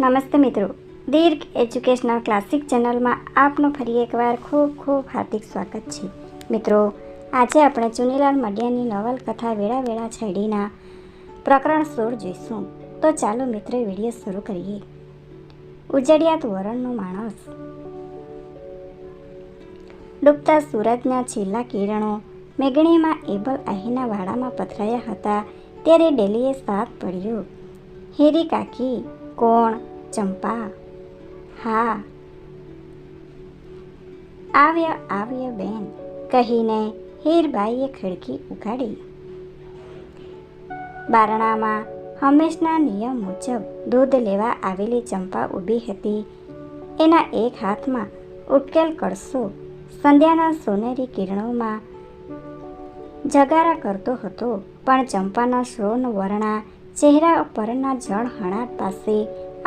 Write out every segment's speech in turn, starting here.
નમસ્તે મિત્રો. દીર્ઘ educational classic ચેનલમાં આપનું ફરી એકવાર ખૂબ ખૂબ હાર્દિક સ્વાગત છે. મિત્રો, આજે આપણે ચુનીલાલ મડિયાની નવલકથા વેળા વેળા છેડીના પ્રકરણ સોળ જોઈશું. તો ચાલો મિત્રો વીડિયો શરૂ કરીએ. ઉજડિયાત વરણનો માણસ. ડૂબતા સૂરજના છેલ્લા કિરણો મેઘણીમાં એબલ આહીના વાડામાં પથરાયા હતા. ત્યારે ડેલીએ સાથ પડ્યો. હેરી કાકી કોણ? ચંપા. હા. આવ્યા આવ્યા બેન, કહીને હીરબાઈએ ખિડકી ઉગાડી બારણામાં હંમેશના નિયમ મુજબ દૂધ લેવા આવેલી ચંપા ઊભી હતી. એના એક હાથમાં ઉટકેલ કળશો સંધ્યાના સોનેરી કિરણોમાં જગારા કરતો હતો, પણ ચંપાના શ્રોન વર્ણા ચહેરા પરના જળ હણાટ પાસે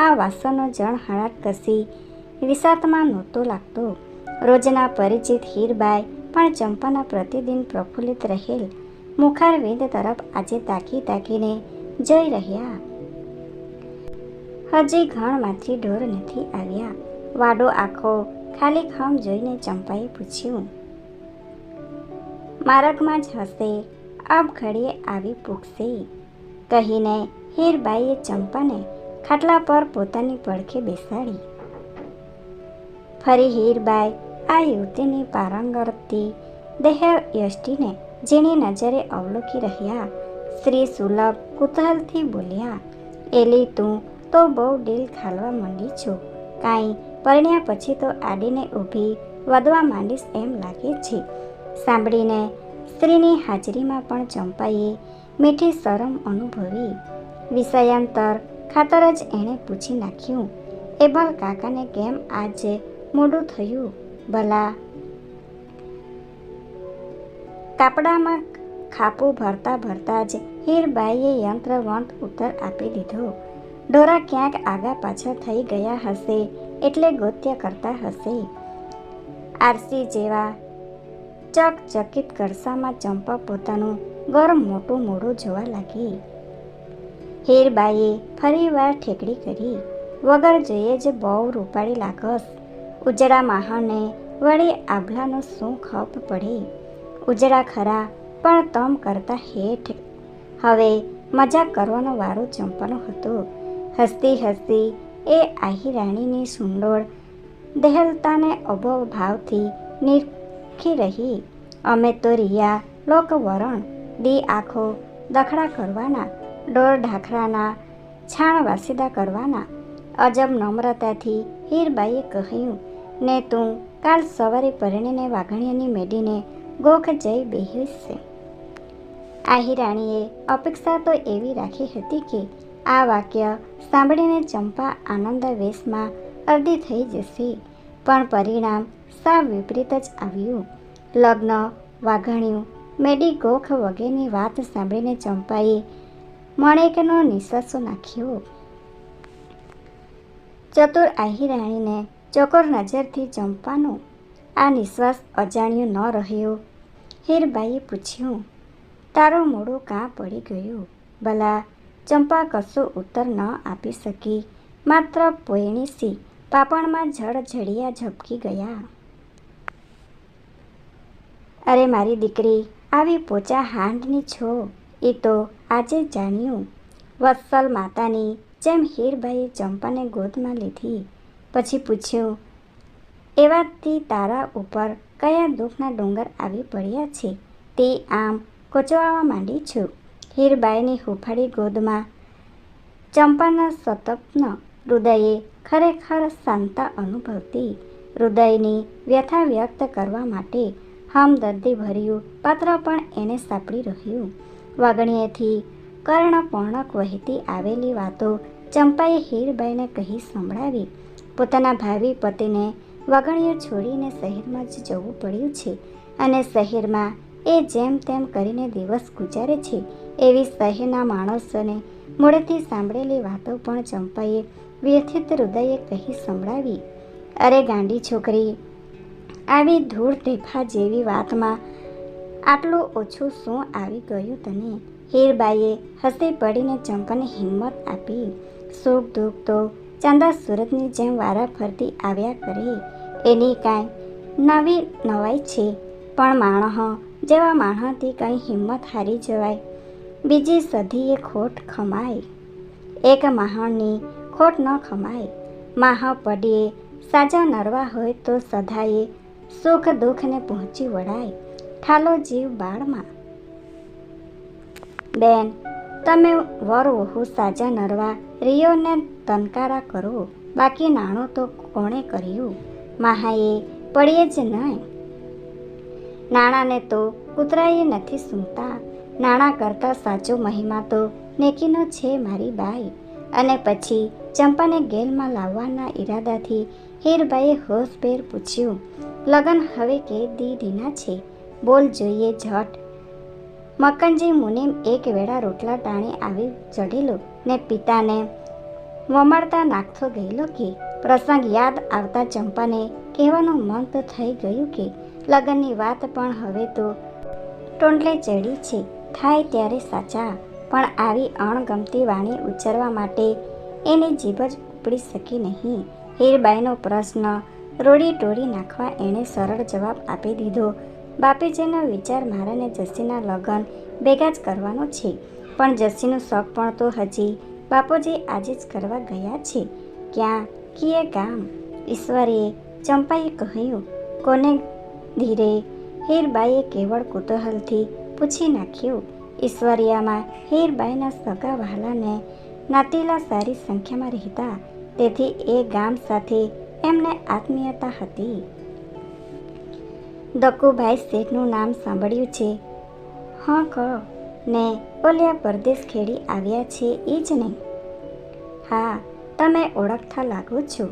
આ વાસણનો જળ હણાટ કસી વિસાતમાં નહોતો લાગતો. રોજના પરિચિત હીરબાઈ પણ ચંપાના પ્રતિદિન પ્રફુલ્લિત રહેલ. મુખારવિંદ તરફ આજે તાકી તાકીને જઈ રહ્યા. હજી ઘણમાંથી ઢોર નથી આવ્યા. વાડો આખો ખાલી ખમ જોઈને ચંપાએ પૂછ્યું, માર્ગમાં જ હશે અબ ઘડીએ આવી પૂગશે. કહીને હીરબાઈએ ચંપાને ખાટલા પર પોતાની પડખે બેસાડી. ફરી હીરબાઈ આ યુવતીની પારંગરતી દેહ યષ્ટિને જેની નજરે અવલોકી રહ્યા. શ્રી સુલભ, કુતૂહલથી બોલ્યા, એલી, તું તો બહુ ડીલ ખાલવા માંડી છું. કાંઈ પરણ્યા પછી તો આડીને ઊભી વધવા માંડીશ એમ લાગે છે. સાંભળીને સ્ત્રીની હાજરીમાં પણ ચંપાએ મીઠી શરમ અનુભવી. વિષયાંતર ખાતર જ એણે પૂછી નાખ્યું, એબલ કાકાને કેમ આજે મોડું થયું, ભલા? કાપડામાં ખાપું ભરતા ભરતા જ હીરબાઈએ યંત્રવંત ઉત્તર આપી દીધો. ડોરા ક્યાંક આગા પાછળ થઈ ગયા હશે, એટલે ગોત્ય કરતા હશે. આરસી જેવા ચકચકિત કરસામાં ચંપા પોતાનું ગરમ મોટું મોડો જોવા લાગી. હીરબાઈએ ફરીવાર ઠેકડી કરી. વગર જોઈએ જ બહુ રૂપાળી લાગસ. ઉજળા માહણને વળી આભલાનો શું ખપ પડે? ઉજળા ખરા પણ તમ કરતા હેઠ. હવે મજાક કરવાનો વારો ચંપાનો હતો. હસતી હસતી એ આહી રાણીની સુંડોળ દહેલતાને અભવ ભાવથી નિરખી રહી. અમે તો રિયા લોકવરણ દી આંખો દખડા કરવાના ડોર ઢાખરાના, છાણ વાસીદા કરવાના. અજબ નમ્રતાથી હીરબાઈએ કહ્યું, ને તું કાલ સવારે પરણીને વાઘણિયાની મેડીને ગોખ જઈ બેહીશે આહિરાણીએ અપેક્ષા તો એવી રાખી હતી કે આ વાક્ય સાંભળીને ચંપા આનંદ વેશમાં અડધી થઈ જશે, પણ પરિણામ સાવ વિપરીત જ આવ્યું. લગ્ન, વાઘણિયું મેડી ગોખ વગેરેની વાત સાંભળીને ચંપાએ મણેકનો નિશ્વાસો નાખ્યો. ચતુર આહિરાણીને ચોકોર નજરથી ચંપાનો આ નિશ્વાસ અજાણ્યો ન રહ્યો. હીરબાઈએ પૂછ્યું, તારું મોડું કાં પડી ગયું? ભલા, ચંપા કશું ઉત્તર ન આપી શકી. માત્ર પોયણીસી પાપણમાં જળ ઝબકી ગયા. અરે મારી દીકરી આવી પોચા હાંડની છો? એ તો આજે જાણ્યું. વત્સલ માતાની જેમ હીરબાઈએ ચંપાને ગોદમાં લીધી. પછી પૂછ્યું એવાથી તારા ઉપર કયા દુઃખના ડુંગર આવી પડ્યા છે? તે આમ કોચવાવા માંડી છું. હીરબાઈની હુફાળી ગોદમાં ચંપાના સતપ્ન હૃદયે ખરેખર શાંતા અનુભવતી. હૃદયની વ્યથા વ્યક્ત કરવા માટે હમદર્દી ભર્યું. પાત્ર પણ એને સાંપડી રહ્યું. વાગણીએથી કર્ણપર્ણક વહેતી આવેલી વાતો ચંપાએ હીરબાઈને કહી સંભળાવી. પોતાના ભાવિ પતિને વગણીઓ છોડીને શહેરમાં જ જવું પડ્યું છે અને શહેરમાં એ જેમ તેમ કરીને દિવસ ગુજારે છે. એવી શહેરના માણસોને મોડેથી સાંભળેલી વાતો પણ ચંપાએ વ્યથિત હૃદયે કહી સંભળાવી. અરે ગાંડી છોકરી આવી ધૂળ ઢેફા જેવી વાતમાં આટલું ઓછું શું આવી ગયું તને? હીરબાઈએ હસી પડીને ચંપાને હિંમત આપી. સુખ દુઃખ તો ચાંદા સુરતની જેમ વારા ફરતી આવ્યા કરે. એની કાંઈ નવી નવાઈ છે. પણ માણહ જેવા માણસથી કંઈ હિંમત હારી જવાય. બીજી સદીએ ખોટ ખમાય. એક માહણની ખોટ ન ખમાય. માહ પડીએ સાજા નરવા હોય તો સધાએ સુખ દુઃખને પહોંચી વળાય. ઠાલો જીવ બાળમાં. બેન, તમે વર વહુ સાજા નરવા, રિયોને તનકારા કરો. બાકી નાણું તો કોણે કર્યું? માહાએ, પડીએ જ નહીં. નાણાંને તો કૂતરાએ નથી સૂંઘતા. નાણાં કરતાં સાચો મહિમા તો નેકીનો છે મારી બાઈ. અને પછી ચંપાને ગેલમાં લાવવાના ઈરાદાથી હીરબાઈએ હોશભેર પૂછ્યું, લગ્ન હવે કે દીદીના છે? બોલ જોઈએ ઝટ. મકનજી મુનિમ એક વેળા રોટલા ટાણે આવી ચઢેલો ને પિતાને વમળતા નાખતો ગયેલો કે, પ્રસંગ યાદ આવતા ચંપાને કહેવાનું મન તો થઈ ગયું કે, લગ્નની વાત પણ હવે તો ટોંટલે ચડી છે, થાય ત્યારે સાચા. પણ આવી અણગમતી વાણી ઉચ્ચારવા માટે એની જીભ જ ઉપડી શકી નહીં. હીરબાઈનો પ્રશ્ન. રોડી ટોળી નાખવા એણે સરળ જવાબ આપી દીધો. બાપીજીનો વિચાર મારાને જસીના લગ્ન ભેગા જ કરવાનો છે. પણ જસીનું શોખ પણ તો હજી. બાપુજી આજે જ કરવા ગયા છે. ક્યાં? કીએ ગામ. ઈશ્વરીએ ચંપાએ કહ્યું, કોને ધીરે? હીરબાઈએ કેવળ કુતૂહલથી પૂછી નાખ્યું, ઈશ્વરિયામાં હીરબાઈના સગા વહાલાને નાતીલા સારી સંખ્યામાં રહેતા તેથી એ ગામ સાથે એમને આત્મીયતા હતી. દક્કુભાઈ શેઠનું નામ સાંભળ્યું છે. હા, કહો. ને ઓલિયા પરદેશ ખેડી આવ્યા છે એ જ નહીં. હા, તમે ઓળખતા લાગો છો.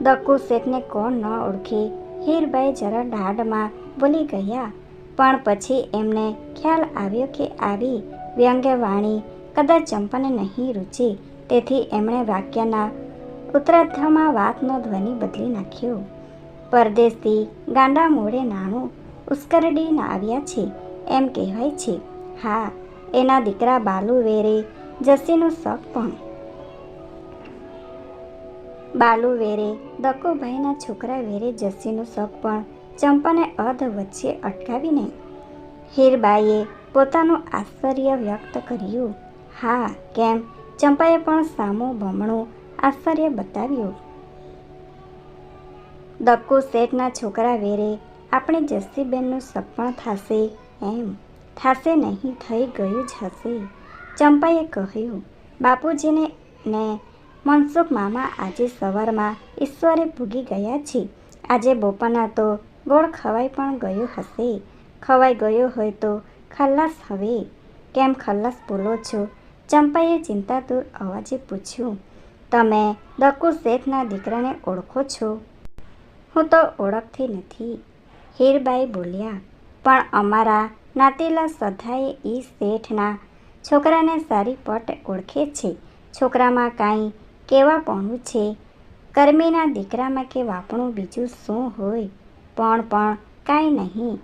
દક્કુ શેઠને કોણ ન ઓળખે હીરબાઈ જરા ઢાઢમાં ભૂલી ગયા. પણ પછી એમને ખ્યાલ આવ્યો કે આવી વ્યંગ્યવાણી કદાચ ચંપાને નહીં રૂચે. તેથી એમણે વાક્યના ઉત્તરાર્ધમાં વાતનો ધ્વનિ બદલી નાખ્યો. પરદેશથી ગાંડા મોડે નાણું ઉસ્કરડીને આવ્યા છે, એમ કહેવાય છે. હા, એના દીકરા બાલુ વેરે જસીનું શક પણ. બાલુ વેરે દક્કુભાઈના છોકરા વેરે જસીનું શક પણ ચંપાને અધ વચ્ચે અટકાવીને હીરબાઈએ પોતાનું આશ્ચર્ય વ્યક્ત કર્યું. હા, કેમ? ચંપાએ પણ સામો બમણો આશ્ચર્ય બતાવ્યું. દક્કુ શેઠના છોકરા વેરે આપણે જસીબેનનું સપણ થશે એમ. થશે નહીં, થઈ ગયું જ હશે. ચંપાએ કહ્યું, બાપુજીને ને મનસુખ મામા આજે સવારમાં ઈશ્વરે ભૂગી ગયા છે. આજે બપોરના તો ગોળ ખવાઈ પણ ગયો હશે. ખવાઈ ગયો હોય તો ખલ્લાસ હવે. કેમ ખલ્લાસ બોલો છો? ચંપાએ ચિંતાતુર અવાજે પૂછ્યું, તમે દક્કુ શેઠના દીકરાને ઓળખો છો? હું તો ઓળખતી નથી, હીરબાઈ બોલ્યા. પણ અમારા નાતીલા સધાએ એ શેઠના છોકરાને સારી પટ ઓળખે છે. છોકરામાં કાંઈ કેવા પણું છે? કર્મીના દીકરામાં કે વાપણું બીજું શું હોય? પણ પણ કાંઈ નહીં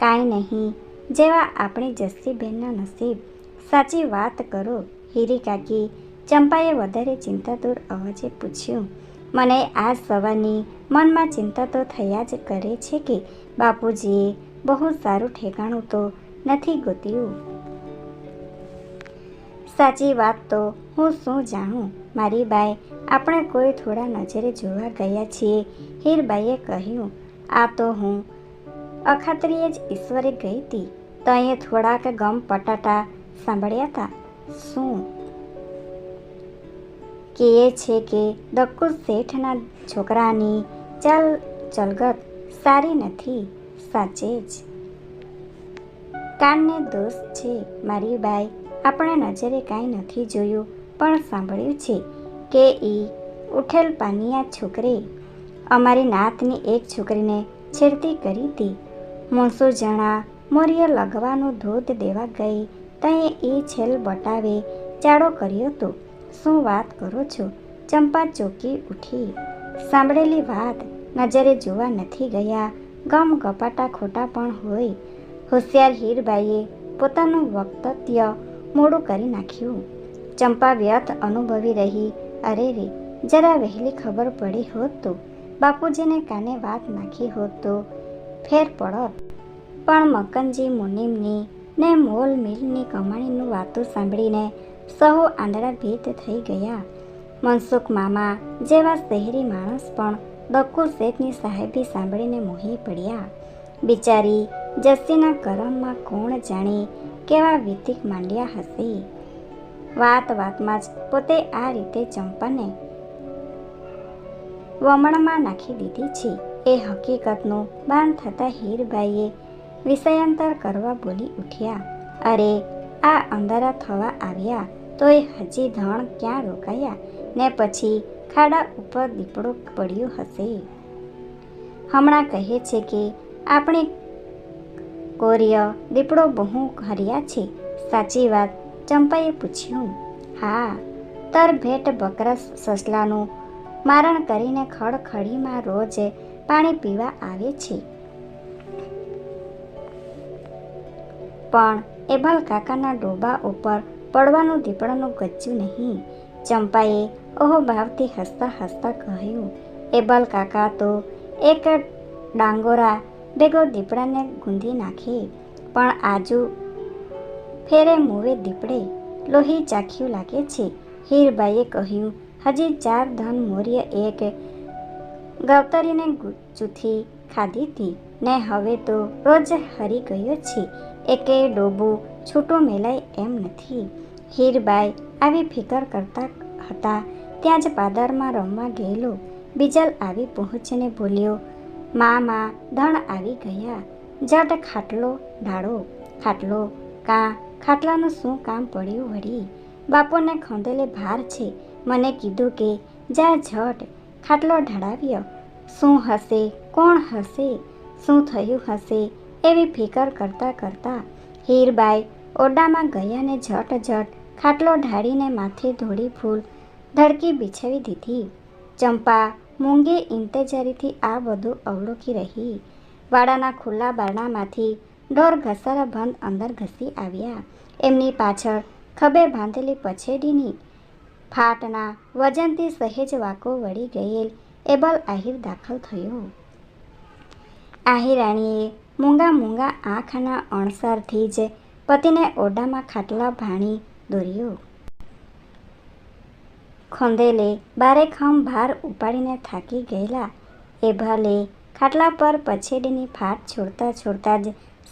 કાંઈ નહીં. જેવા આપણી જસ્સીબેનના નસીબ સાચી વાત કરો. હીરી કાકી ચંપાએ વધારે ચિંતાતુર અવાજે પૂછ્યું, મને આજ સવારની મનમાં ચિંતા તો થયા જ કરે છે કે? બાપુજીએ બહુ સારું ઠેકાણું તો નથી ગોત્યું. સાચી વાત તો હું શું જાણું? મારી બાઈ આપણે કોઈ થોડા નજરે જોવા ગયા છીએ. હીરબાઈએ કહ્યું, આ તો હું અખાત્રીએ જ ઈશ્વરે ગઈ હતી તો. અહીંયા થોડાક ગમ પટાટા સાંભળ્યા હતા શું? કહે છે કે દક્કુ શેઠના છોકરાની ચાલ ચલગત સારી નથી, સાચે જ. કાનને દોષ છે મારી બાઈ, આપણા નજરે કાંઈ નથી જોયું, પણ સાંભળ્યું છે કે એ ઉઠેલ પાનિયા છોકરે. અમારી નાતની એક છોકરીને છેડતી કરી હતી મૂસો જણા મોરિયે લગવાનું ધોધ દેવા ગઈ તઈએ એ છેલ બટાવે ચાડો કર્યો હતો શું વાત કરો છો? ચંપા ચોકી ઉઠી. સાંભળેલી વાત નજરે જોવા નથી ગયા. ગમ ગપાટા ખોટા પણ હોય. હોશિયાર હીરબાઈએ પોતાનું વક્તવ્ય મોડું કરી નાખ્યું. ચંપા વ્યર્થ અનુભવી રહી. અરે રે, જરા વહેલી ખબર પડી હોત તો. બાપુજીને કાને વાત નાખી હોત તો. ફેર પડત. પણ મકનજી મુનિમની ને મોલ મિલની કમાણીનું વાતો સાંભળીને સહુ આંધળા ભીત થઈ ગયા. મનસુખ મામા જેવા શહેરી માણસ પણ દક્કુ શેઠની સાહેબી સાંભળીને મોહી પડ્યા. બિચારી જસ્સીના કરમમાં કોણ જાણે કેવા વિતિક માંડ્યા હશે. વાત વાતમાં જ પોતે આ રીતે ચંપાને વમણમાં નાખી દીધી છે. એ હકીકતનું બાન થતાં હીરબાઈએ વિષયાંતર કરવા બોલી ઉઠ્યા. અરે, આ અંધારા થવા આવ્યા તોય હજી ધણ ક્યાં રોકાયા? ને પછી ખાડા ઉપર દીપડો પડ્યો હશે. હમણાં કહે છે કે આપણે કોરિય દીપડો બહુ હર્યા છે. સાચી વાત, ચંપાએ પૂછ્યું. હા, તર ભેટ બકરા સસલાનું મારણ કરીને ખડખડીમાં રોજ પાણી પીવા આવે છે. પણ એબલ કાકાના ડોબા ઉપર પડવાનું દીપડાનું ગજ્જું નહીં. ચંપાએ ઓહો ભાવથી હસતા હસતા કહ્યું એબલ કાકા, તો એક ડાંગોરા ભેગો દીપડાને ગુંદી નાખે, પણ આજુ ફેરે મૂવે દીપડે, લોહી ચાખ્યું લાગે છે. હીરબાઈએ કહ્યું, હજી ચાર ધન મોર્ય એક ગવતરીને જૂથી ખાધી હતી ને હવે તો રોજ હરી ગયો છે. એકે ડોબું છૂટું મેલાય એમ નથી. હીરબાઈ આવી ફિકર કરતા હતા. ત્યાં જ પાદરમાં રમવા ગયેલો. બીજલ આવી પહોંચીને બોલ્યો મા મા ધણ આવી ગયા. જટ ખાટલો ઢાળો. ખાટલો? કાં? ખાટલાનું શું કામ પડ્યું વળી? બાપોને ખંદેલે ભાર છે. મને કીધું કે, જા ઝટ, ખાટલો ઢળાવ્યો. શું હશે? કોણ હશે? શું થયું હશે? એવી ફિકર કરતાં કરતાં હીરબાઈ ઓરડામાં ગયા ને ઝટ ઝટ ખાટલો ઢાળીને માથે ધોળી ફૂલ ધડકી બિછાવી દીધી. ચંપા મૂંગે ઇંતેજારીથી આ બધું અવલોકી રહી. વાડાના ખુલ્લા બારણામાંથી ઢોર ઘસારા બંધ અંદર ઘસી આવ્યા. એમની પાછળ ખભે બાંધેલી પછેડીની ફાટના વજનથી સહેજ વાકો વળી ગયેલ એબલ આહિર દાખલ થયો. આહિરાણીએ મૂંગા મૂંગા આંખના અણસારથી જ પતિને ઓરડામાં ખાટલા ભાણી દોર્યો. ખોંદેલે બારેખમ ભાર ઉપાડીને થાકી ગયેલા. એભાલે ખાટલા પર પછેડીની ફાટ છોડતા છોડતા જ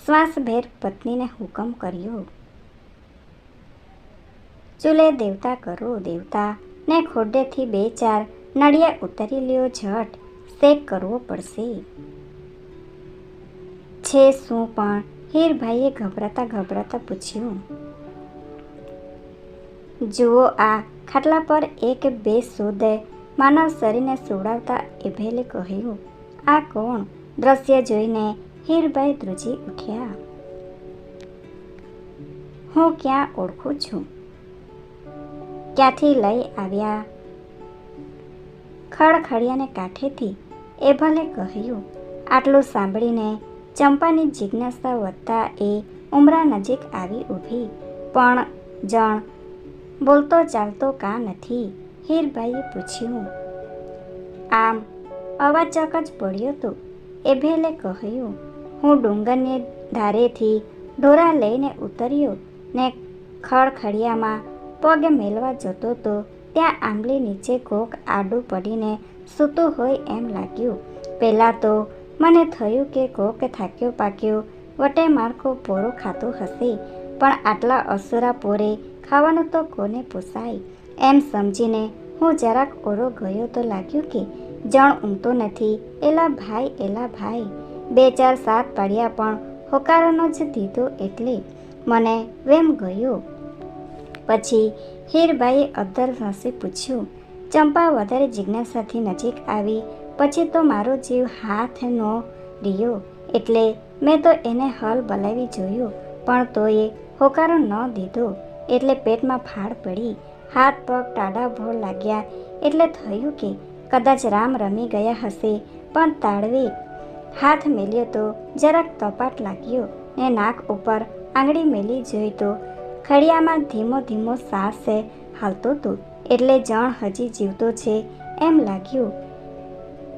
શ્વાસભેર પત્નીને હુકમ કર્યો. ચૂલે દેવતા કરો, દેવતા. ને ખોડેથી બે ચાર નળિયે ઉતરી લ્યો ઝટ. શેક કરવો પડશે. છે, શું પણ? હીરભાઈએ ગભરાતા ગભરાતા પૂછ્યું. જુઓ, આ ખાટલા પર એક બે શોધે માનવ શરીરને સુવડાવતા એભેલે કહ્યું, આ કોણ? દ્રશ્ય જોઈને હીરભાઈ ધ્રુજી ઉઠ્યા. હું ક્યાં ઓળખું છું? ક્યાંથી લઈ આવ્યા? ખડખડિયાને કાંઠેથી એ ભલે કહ્યું, આટલું સાંભળીને ચંપાની જિજ્ઞાસા વધતા એ ઉમરા નજીક આવી ઊભી. પણ જણ બોલતો ચાલતો કા નથી? હીરભાઈએ પૂછ્યું. આમ અવાચક જ પડ્યો તો એભેલે કહ્યું. હું ડુંગરની ધારેથી ઢોરા લઈને ઉતર્યો ને ખડખડિયામાં પગ મેલવા જતો તો ત્યાં આંબલી નીચે કોક આડું પડીને સૂતું હોય એમ લાગ્યું. પહેલાં તો મને થયું કે કોક થાક્યો પાક્યો, વટે મારકો પોરો ખાતો હશે. પણ આટલા અસુરા પોરે ખાવાનું તો કોને પોસાય? એમ સમજીને હું જરાક ઓરો ગયો તો લાગ્યું કે જણ ઊંઘતો નથી. એલા ભાઈ એલા ભાઈ. બે ચાર સાત પાડ્યા પણ હોકારોનો જ દીધો એટલે મને વેમ ગયો. પછી હીરબાઈએ અદ્ધર હસી પૂછ્યું, ચંપા વધારે જિજ્ઞાસાથી નજીક આવી પછી તો મારો જીવ હાથ નો રહ્યો એટલે મેં તો એને હલ બલાવી જોયું, પણ તોય હોકારો ન દીધો એટલે પેટમાં ફાળ પડી, હાથ પગ ટાડા ભોળ લાગ્યા એટલે થયું કે કદાચ રામ રમી ગયા હશે, પણ તાળવે હાથ મેલ્યો તો જરાક તપાટ લાગ્યો ને નાક ઉપર આંગળી મેલી જોઈ તો ખડિયામાં ધીમો ધીમો સાસે હાલતો હતો એટલે જણ હજી જીવતો છે એમ લાગ્યું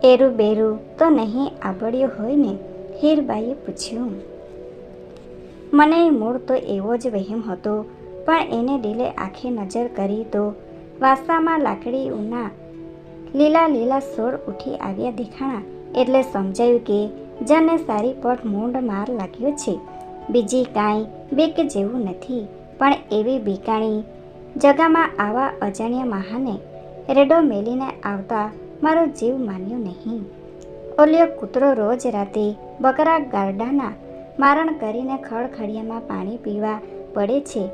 એરું બેરું તો નહીં આવડ્યું હોય ને? હીરબાઈએ પૂછ્યું. મને મૂળ તો એવો જ વહેમ હતો, પણ એને દિલે આખી નજર કરી તો વાસામાં લાકડી ઉના લીલા લીલા સોળ ઉઠી આવ્યા દેખાણા. એટલે સમજાયું કે જને સારી પટ મૂંડ માર લાગ્યો છે. બીજી કાંઈ બીક જેવું નથી, પણ એવી બીકાણી. જગામાં આવા અજાણ્યા મહાને રેડો મેલીને આવતા મારો જીવ માન્યો નહીં. ઓલિયો કૂતરો રોજ રાતે બકરા ગારડાના મારણ કરીને ખડખડિયામાં પાણી પીવા પડે છે.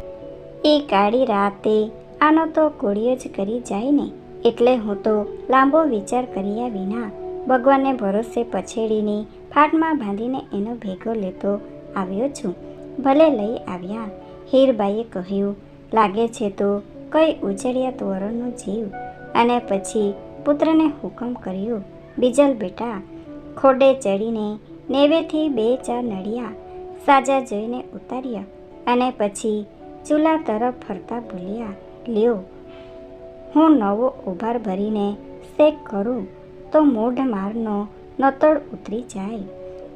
એ કાળી રાતે આનો તો કોળીઓ જ કરી જાય ને. એટલે હું તો લાંબો વિચાર કર્યા વિના ભગવાનને ભરોસે પછેડીની ફાટમાં બાંધીને એનો ભેગો લેતો આવ્યો છું. ભલે લઈ આવ્યા, હીરબાઈએ કહ્યું, લાગે છે તો કઈ ઉજળિયા તોરણનો જીવ. અને પછી પુત્રને હુકમ કર્યો. બીજલ બેટા, ખોડે ચડીને નેવેથી બે ચાર નડિયા સાજા જોઈને ઉતાર્યા અને પછી ચૂલા તરફ ફરતા બોલ્યા, લ્યો, હું નવો ઉભાર ભરીને શેક કરું તો મૂઢ મારનો નતળ ઉતરી જાય.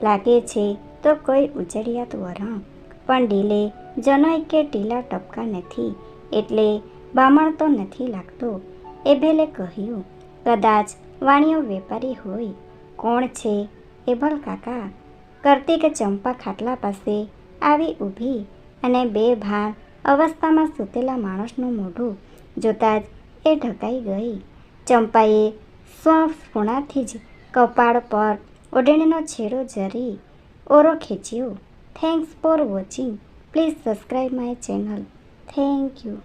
લાગે છે તો કોઈ ઉજળિયાત વરણ પણ ડીલે જનોય કે ટીલા ટપકા નથી, એટલે બામણ તો નથી લાગતો. એ ભેલે કહ્યું કદાચ વાણિયો વેપારી હોય. કોણ છે એભલ કાકા? કાર્તિક ચંપા ખાટલા પાસે આવી ઊભી અને બે ભાન અવસ્થામાં સૂતેલા માણસનું મોઢું જોતાં જ એ ઢકાઈ ગઈ. ચંપાએ સ્વપૂણાથી જ કપાળ પર ઓઢણીનો છેડો જરી ઓરો ખેંચ્યો. Thanks for watching please subscribe my channel thank you